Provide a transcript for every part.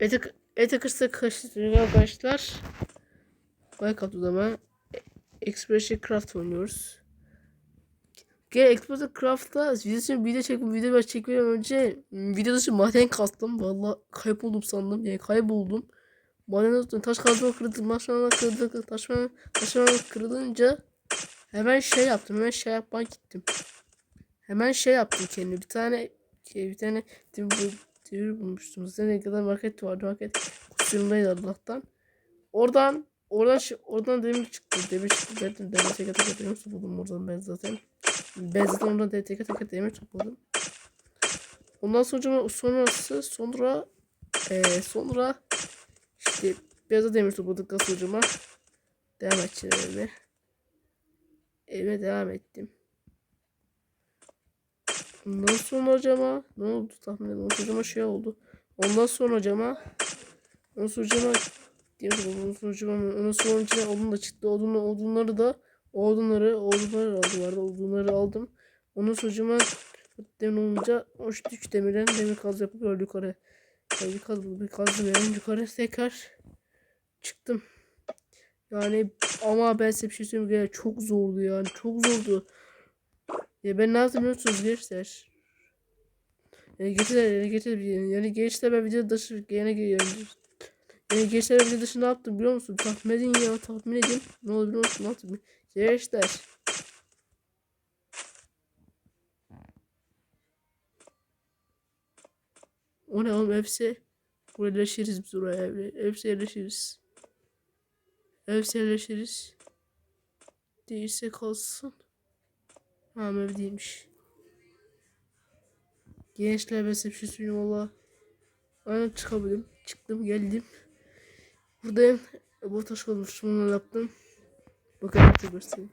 Ete, ete kırsa karıştırıyor arkadaşlar. Like at o zaman. Expression Craft oynuyoruz. Gel Expression Craft'ta video, video çekip video baş çekmeden önce video dışı maden kastım. Valla kayboldum sandım. Yani kayboldum. Maden taş kazma kırıldı. Taşma kırıldı. Taşma, taşma kırılınca hemen şey yaptım. Hemen şey yapmaya gittim. Hemen şey yaptım kendime. Bir tane bir tane demir, demir bulmuştum. Zaten ne kadar market vardı. Market kusurundaydı Allah'tan. Oradan oradan oradan demir çıktı. Demir çıktı. Ben de demir teker teker demir topladım oradan ben zaten. Ben zaten oradan de- teker teker demir topladım. Ondan sonra sonrası sonra eee sonra işte biraz da demir topladık gaz. Devam edeceğim evime. Evime devam ettim. Ondan sonra hocama ne oldu tahmin edin. Hocama şey oldu. Ondan sonra hocama ondan sonra hocama diyelim ondan sonra hocama ondan sonra hocama odun da çıktı. Odun, odunları da odunları odunları aldılar. Odunları aldım. Ondan sonra hocama demir olunca o işte üç demirden demir kaz yapıp öyle yukarı bir kaz bir kazdım yani yukarı tekrar çıktım. Yani ama ben size bir şey söyleyeyim? Çok zordu yani çok zordu. Ya ben ne yaptım biliyor musunuz gençler? Yani gençler, yani gençler, yani gençler ben video dışı gene geliyorum. Yani gençler ben video dışı ne yaptım biliyor musun? Tahmin edin ya tahmin edin. Ne oldu biliyor musun? Ne yaptım? Gençler. O ne oğlum hepsi? Yerleşiriz biz oraya evle. Hepsi yerleşiriz. Hepsi yerleşiriz. Değilse kalsın. Ha ev değilmiş. Gençler ben size bir şey söyleyeyim valla. Aynen çıkabildim. Çıktım geldim. Buradayım. Bu taş olmuş. Bunu yaptım. Bakın artık göstereyim.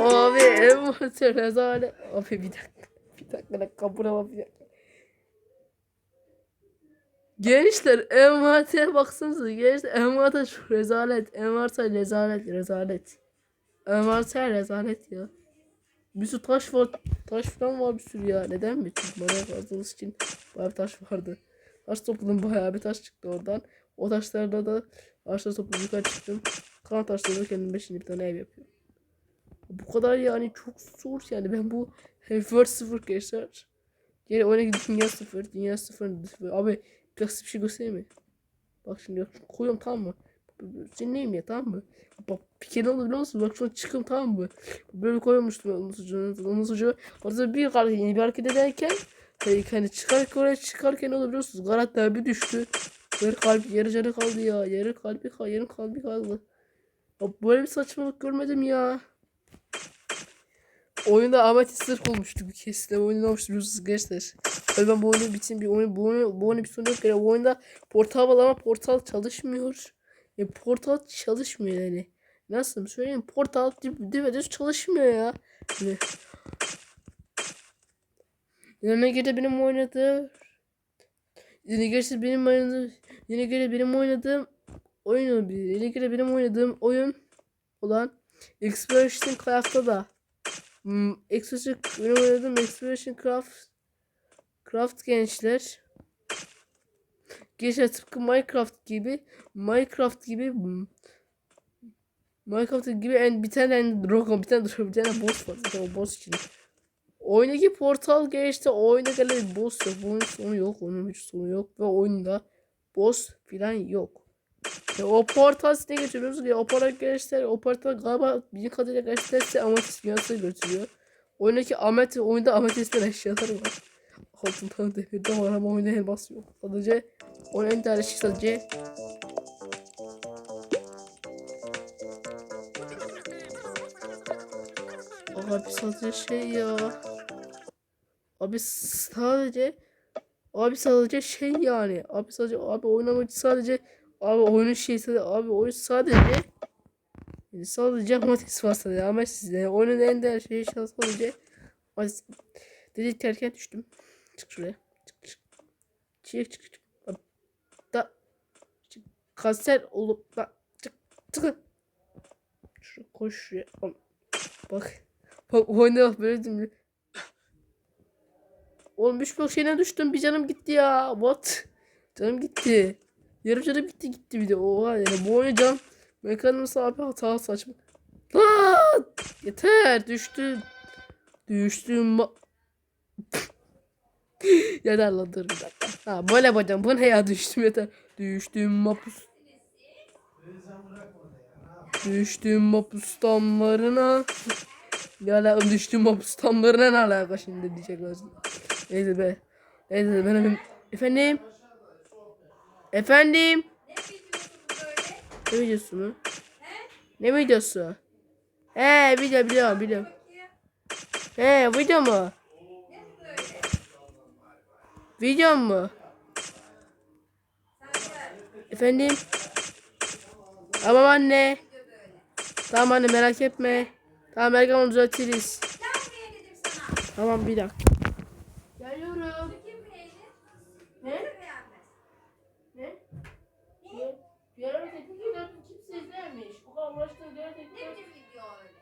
Abi envanter rezalet. Abi bir dakika. Bir dakika. Dakika. Buraya bir dakika. Gençler envantere baksanıza. Gençler envanter şu rezalet. Envanter rezalet. Rezalet. Envanter rezalet ya. Bir sürü taş var. Taş falan var bir sürü ya. Neden mi? Çünkü bana yazdığınız için bayağı bir taş vardı. Taş topladım bayağı bir taş çıktı oradan. O taşlarda da ağaçları topladım yukarı çıktım. Kalan taşlarla kendime şimdi bir tane ev yapıyorum. Bu kadar yani çok zor yani ben bu First sıfır gençler. Geri oyuna dünya sıfır, dünya sıfır, sıfır. Abi biraz bir şey göstereyim mi? Bak şimdi koyuyorum tamam mı? Senin ya tamam mı? Bak bir kere oldu biliyor musun? Bak şu an çıkım tamam mı? Böyle koymuştum onun sucuğunu. Onun sucuğu. Orada bir hareket, yeni bir hareket ederken hani, hani çıkarken oraya çıkarken oldu biliyor musunuz? Karakter bir düştü. Yarı kalbi, yarı canı kaldı ya. Yarı kalbi kaldı, yarı kalbi kaldı. Ya böyle bir saçmalık görmedim ya. Oyunda Ahmet'i sırf olmuştu bir de oyunda olmuştu biliyorsunuz gençler. Tabii ben bu oyunu bitin bir oyun bu oyunu bu oyunu bir sonu yok. Yani oyunda portal var ama portal çalışmıyor. E, portal çalışmıyor yani. Nasıl söyleyeyim portal düz çalışmıyor ya. Yani. Yanına göre benim oynadığım Yine göre benim oynadığım Yine göre benim oynadığım oyun Yine göre benim oynadığım oyun olan Exploration Craft'ta da hmm, Exploration benim oynadığım Exploration Craft Craft gençler Gençler tıpkı Minecraft gibi Minecraft gibi Minecraft gibi en bir tane en dragon bir tane bir tane boss var zaten o boss için. Oyundaki portal geçti. Oyunda gelen boss yok. Oyunun sonu yok. Oyunun hiç sonu yok. Ve oyunda boss filan yok. Ya o portal ne götürüyoruz ki? O portal gençler o portal galiba bir kadarıyla gençlerse ametist dünyasına götürüyor. Oyundaki amet oyunda ametistler eşyalar var. Altından demirde var ama oyunda elmas yok. Sadece oyun en değerli şey sadece Abi sadece şey ya. Abi sadece Abi sadece şey yani. Abi sadece abi oynamak sadece abi oyunun şey sadece abi oyun sadece sadece Amatis var sadece ama sizde oyunun en değerli şeyi sadece Amatis dedik derken düştüm. Çık şuraya. Çık çık. Çık çık çık. Kanser olup da çık çık. Şuraya koş şuraya. Bak. Bak oyuna bak böyle dimli. Oğlum 3 blok şeyine düştüm bir canım gitti ya. What? Canım gitti. Yarım canım gitti gitti bir de. Oha yani bu oyun can mekanizması abi hata saçma. Lan! Yeter düştüm. Düştüm. yeter lan dur bir dakika. Ha böyle yapacağım. Bu ne ya düştüm yeter. Düştüm mapus. Düştüm mapus damlarına. Ne alaka düştüm mapus damlarına ne alaka şimdi diyecekler. Neyse be. Neyse ben hemen... Efendim? Efendim? Ne videosu mu? Ne videosu? He video biliyorum biliyorum. He video mu? Video mu? Efendim? Tamam anne. Tamam anne merak etme. Tamam Erkan onu düzeltiriz. Tamam bir dakika. Geliyorum. Ne? Beğenmez. Ne? Yarın teknik videosu kimse izlememiş. O kadar uğraştığım yarın Ne teknik biçim video öyle?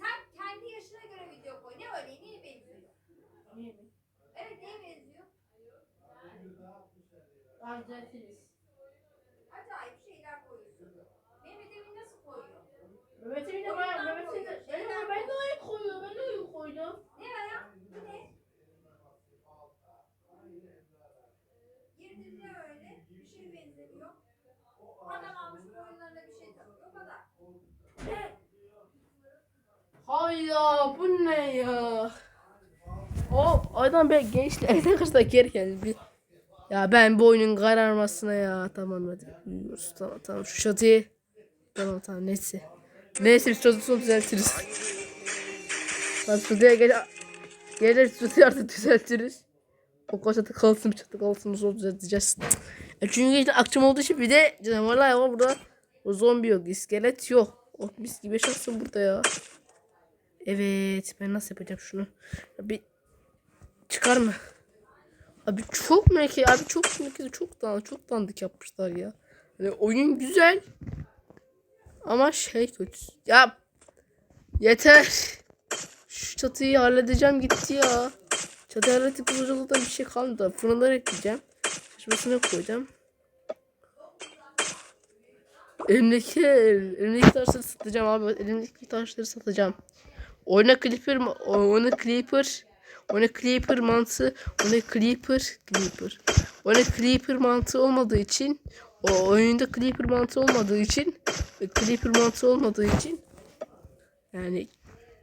Sen kendi yaşına göre video koy. Ne öyle? Neye benziyor? Evet neye benziyor? Tamam düzeltiriz. Mehmet'in de bayağı Mehmet'in de ben de ben de oyun koyuyorum. Ben de oyun koydum. Ne ya? Bu ne? Girdin ne öyle? Bir şey benzemiyor. Adam almış boyunlarına bir şey takıyor. O kadar. Hayda bu ne ya? O adam be gençler ne kadar geri geldi bir. Ya ben bu oyunun kararmasına ya tamam hadi tamam tamam şu çatıyı tamam tamam neyse neyse biz çatısını düzeltiriz. Lan çatıya gel gelir çatıyı artık düzeltiriz. O çatı kalsın çatı kalsın sonra düzelteceğiz. E çünkü işte akşam olduğu için bir de canavarlar var burada. O zombi yok iskelet yok. Oh mis gibi yaşarsın burada ya. Evet ben nasıl yapacağım şunu? Abi çıkar mı? Abi çok meki abi çok meki çok dan çok dandik yapmışlar ya. Yani oyun güzel ama şey kötü. Ya yeter. Şu çatıyı halledeceğim gitti ya. Çatıyı hallettik bulacak da bir şey kalmadı. Fırınları ekleyeceğim. Şaşmasına koyacağım. Elimdeki, elimdeki taşları satacağım abi. Elimdeki taşları satacağım. Oyna Clipper, oyna Clipper, oyna Clipper mantığı, oyna Clipper, Clipper. Oyna Clipper mantığı olmadığı için, o oyunda Clipper mantığı olmadığı için, ve Clipper mantığı olmadığı için, yani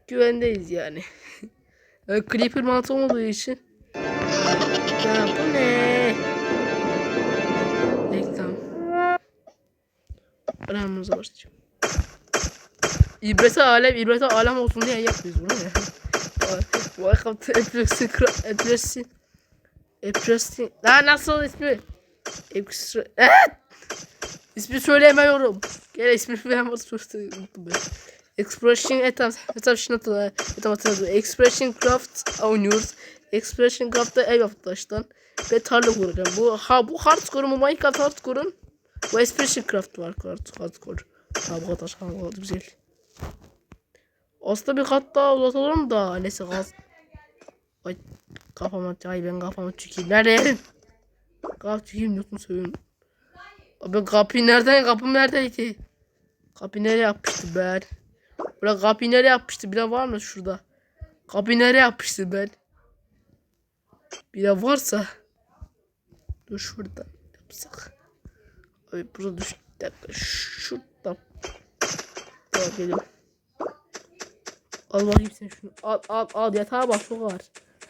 güvendeyiz yani. yani Clipper mantığı olmadığı için. Ya bu ne? Reklam. Aramıza başlayacağım. İbrete alem, ibrete alem olsun diye yapıyoruz bunu ya. Welcome to Epilepsy, Epilepsy, Epilepsy. Lan nasıl ismi? Epilepsy. Evet. İsmi söyleyemiyorum. Gel ismi ben. Expression etam etam hatırla. Etam hatırladım. Expression Craft oynuyoruz. Expression Craft'ta ev yaptık taştan. Ve tarla kuracağım. Bu ha bu hardcore mu Minecraft hardcore'un? Bu Expression Craft var hard- hardcore. Ha bu kadar. Ha bu kadar güzel. Aslında bir kat daha uzatalım da neyse gaz. Ay kafama ay ben kafama çekeyim. Nerede? Kaf çekeyim yoksun söylüyorum. Abi kapıyı nereden kapım neredeydi? Kapı nereye yapmıştı ben? Bırak kapıyı nereye yapmıştı? Bir de var mı şurada? Kapıyı nereye yapmıştı ben? Bir de varsa. Dur şurada yapsak. Abi burada düş. Dakika şurada. Tamam geliyorum. Al bakayım sen şunu. Al al al yatağa bak çok ağır.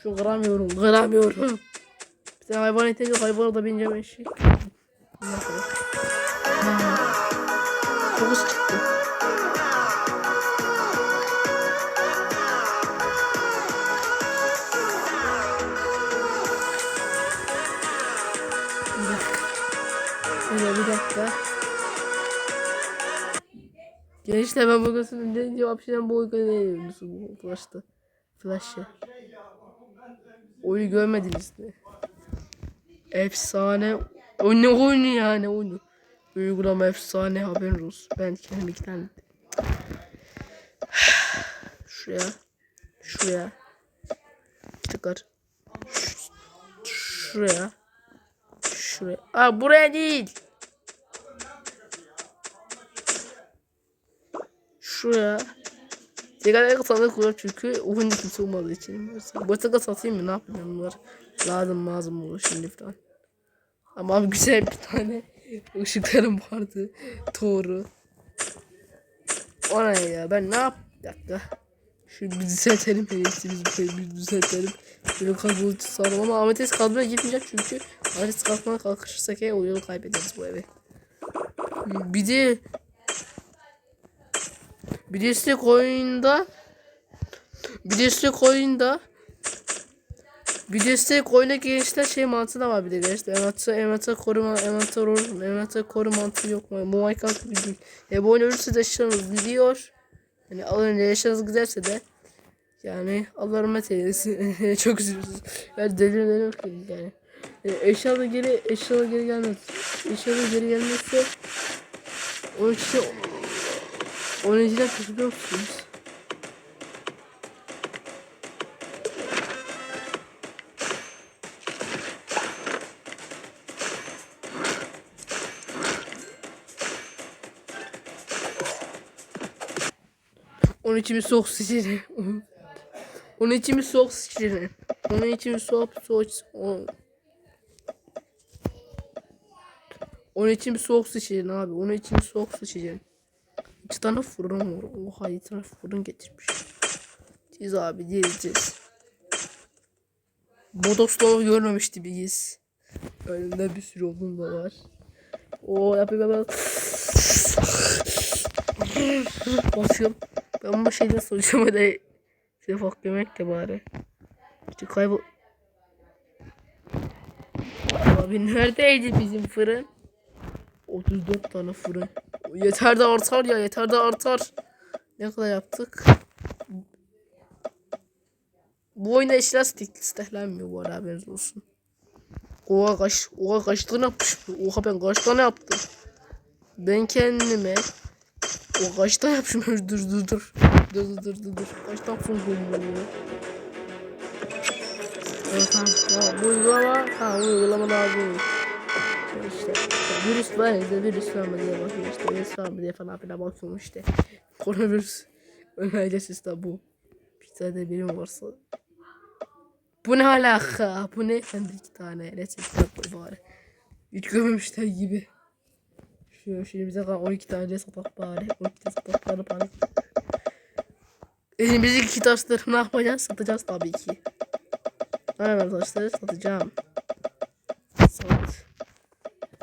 Şunu kıramıyorum kıramıyorum. Bir tane hayvan eti yok hayvana da bineceğim eşek. Ne? Hızlı çıktı. Bir dakika. Bir dakika. Gençler ben bugün sizin cevap şeyden bu oyunu bu flash'ta? Flash'ı. Oyunu görmediniz mi? Efsane. O ne oyunu ya ne oyunu? Uygulama efsane haberin olsun. Ben kendim iki tane. Şuraya. Şuraya. Tıkar. Şuraya. şuraya. Aa buraya değil. Şuraya. Tekrar sandık kurar çünkü oyunda kimse olmadığı için. Arada satayım mı ne yapayım bunlar. Lazım lazım olur şimdi falan. Ama güzel bir tane ışıklarım vardı. Doğru. O ne ya ben ne yap? Bir dakika. Şu bir düzeltelim en iyisi biz bir, bir düzeltelim. Böyle kabul sağlam ama Ahmet kadroya gitmeyecek çünkü Ahmet kalkmaya kalkışırsak eğer o yolu kaybederiz bu evi. Bir de bir de istek oyunda bir de istek oyunda bir de istek oyuna gençler şey mantığı da var bir de gençler. Envantı, envantı koruma, envantı koruma, envantı koruma mantığı yok mu? Bu Minecraft gibi değil. E bu oyun ölürse de eşyalarınız gidiyor. Yani alın eşyanız giderse de yani Allah rahmet eylesin. Çok üzülürsünüz. Yani delirlerim yani. E, eşyalar geri eşyalar geri gelmez. Eşyalar geri gelmezse onun için onun için tutuluyor musunuz? Onun için bir soğuk sıçrayın. Onun için bir soğuk sıçrayın. Onun için bir soğuk soğuk o- Onun için bir soğuk sıçrayın abi. Onun için bir soğuk sıçrayın. İki tane fırın var. Oha iki tane fırın getirmiş. Biz abi diyeceğiz. Bodoslov görmemişti biz. Önünde bir sürü odun da var. Oo yapayım ben. Basıyorum. Ben bu şeyden soracağım hadi. Şefak yemek de bari. İşte kaybol... Abi neredeydi bizim fırın? 34 tane fırın. Yeter de artar ya yeter de artar. Ne kadar yaptık? Bu oyunda eşyalar stek- steklenmiyor bu arada haberiniz olsun. Oha kaç, oha kaç tane yapmış? Oha ben kaç tane yaptım? Ben kendime o kaç tane yapmışım? dur dur dur. Dur dur dur dur dur. Kaç tane full bulunmuyor? Evet ha, bu uygulama, ha bu uygulama lazım. İşte virüs var ya virüs var mı diye bakıyor işte virüs var mı diye falan filan bakıyorum işte. Koronavirüs önergesi de bu. Bir tane birim varsa. Bu ne alaka? Bu ne? Ben de iki tane reçete koy bari. Hiç gibi. Şu şimdi bize kalan 12 tane satak bari. 12 de satak bari bari. Elimizdeki taşları ne yapacağız? Satacağız tabii ki. Aynen taşları satacağım. Sat.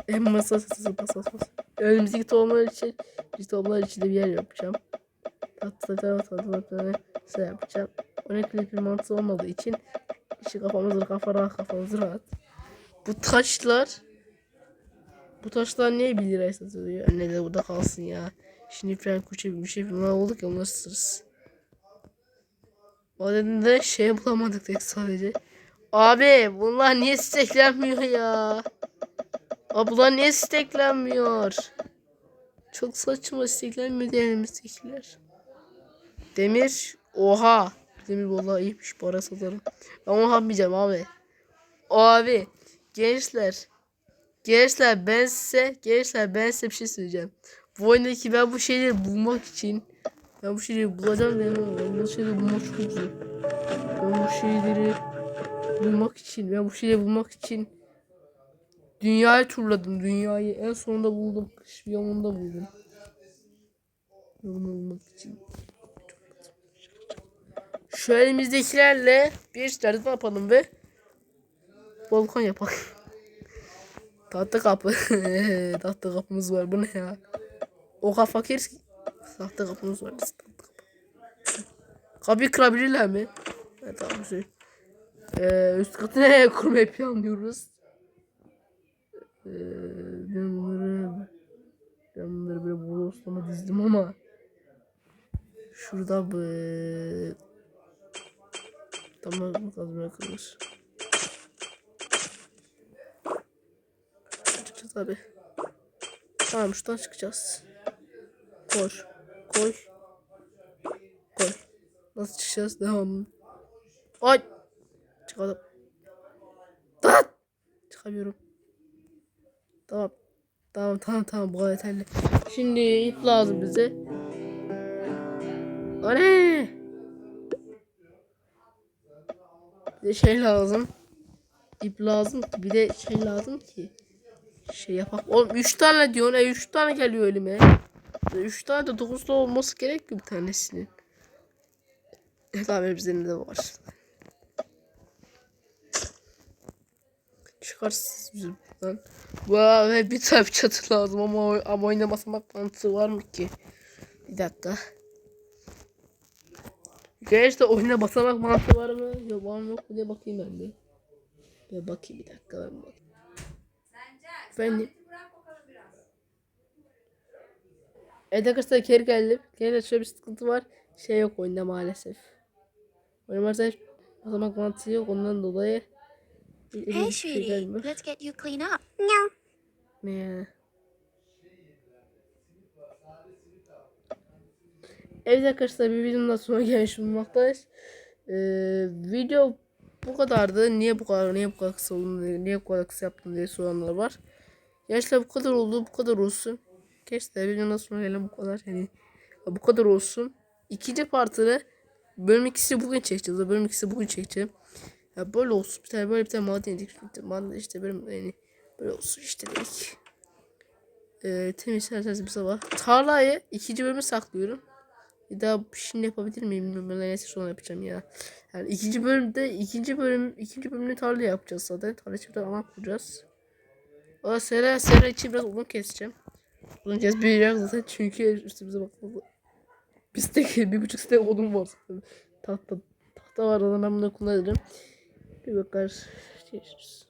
En masa sat sat sat. Önümüzdeki tohumlar için biz tohumlar için de bir yer yapacağım. Hatta da hatta şey yapacağım. Ona klip bir mantığı olmadığı için işte kafamız kafa rahat kafamız rahat. Bu taşlar bu taşlar niye 1 liraya satılıyor? Anne de burada kalsın ya. Şimdi falan kuçe bir şey bunlar olduk ya bunları sırız. O de şey bulamadık tek sadece. Abi bunlar niye steklenmiyor ya? Abi bunlar niye steklenmiyor? Çok saçma steklenmiyor elimizdekiler. Demir. Oha. Demir vallahi iyiymiş para satarım. Ben onu yapmayacağım abi. Abi. Gençler. Gençler ben size gençler ben size bir şey söyleyeceğim. Bu oyundaki ben bu şeyleri bulmak için ben bu şeyleri bulacağım demiyorum. Ben bu şeyleri bulmak çok zor. Ben bu şeyleri bulmak için ben bu şeyleri bulmak için dünyayı turladım. Dünyayı en sonunda buldum. Kış yolunda buldum. Yolunu bulmak için. Şu elimizdekilerle bir işler yapalım ve balkon yapalım. Tahta kapı. tahta kapımız var. Bu ne ya? O kadar fakir. Tahta kapımız var. Tahta kapı. Kapıyı kırabilirler mi? Evet tamam şey. Ee, üst katı nereye kurmayı planlıyoruz? Ee, ben bunları ben bunları böyle bodoslama dizdim ama şurada bu tamam kazmaya kırılır. Çıkacağız abi. Tamam şuradan çıkacağız. Koy. Koy. Koy. Nasıl çıkacağız? Devam. Ay. Çıkalım. Tat. Çıkamıyorum. Tamam. Tamam tamam tamam bu kadar yeterli. Şimdi ip lazım bize. O ne? Bir de şey lazım. İp lazım ki bir de şey lazım ki. Şey yapak. Oğlum 3 tane diyorsun. E 3 tane geliyor elime. 3 tane de 9 da olması gerekiyor bir tanesinin. Tamam hepsinde de var. Çıkarsınız bizim buradan. Vay bir tane çatı lazım ama, ama oyuna basamak mantığı var mı ki? Bir dakika. Gerçekten oyuna basamak mantığı var mı? Yok var mı yok diye bakayım ben bir. Bir bakayım bir dakika ben bakayım. Biraz. Evet arkadaşlar geri geldim. Geri şöyle bir sıkıntı var. Şey yok oyunda maalesef. Oyunda maalesef basamak mantığı yok ondan dolayı. Hey, şey sweetie, gelmiyor. let's get you clean up. No. Ne ya? Evet arkadaşlar bir videonun da sonuna gelmiş bulunmaktayız. Ee, video bu kadardı. Niye bu kadar niye bu kadar kısa oldu niye bu kadar kısa yaptım diye soranlar var. Gerçekten bu kadar oldu bu kadar olsun. Gerçekten videonun sonuna bu kadar yani bu kadar olsun. İkinci partını bölüm ikisi bugün çekeceğiz. Bölüm ikisi bugün çekeceğim. Ya böyle olsun. Bir tane böyle bir tane maden yedik. Maden işte bölüm yani böyle olsun işte dedik. Ee, temiz isterseniz bir sabah. Tarlayı ikinci bölüme saklıyorum. Bir daha şimdi yapabilir miyim bilmiyorum. Ben neyse sonra yapacağım ya. Yani ikinci bölümde ikinci bölüm ikinci bölümde tarla yapacağız zaten. Tarla bir alan kuracağız. O sera sera için biraz odun keseceğim. Odun kes büyüyecek zaten çünkü üstümüze bakmalı. Biz tek bir buçuk stek odun var. Tahta, tahta var ben bunu kullanırım. Bir bakar. Görüşürüz.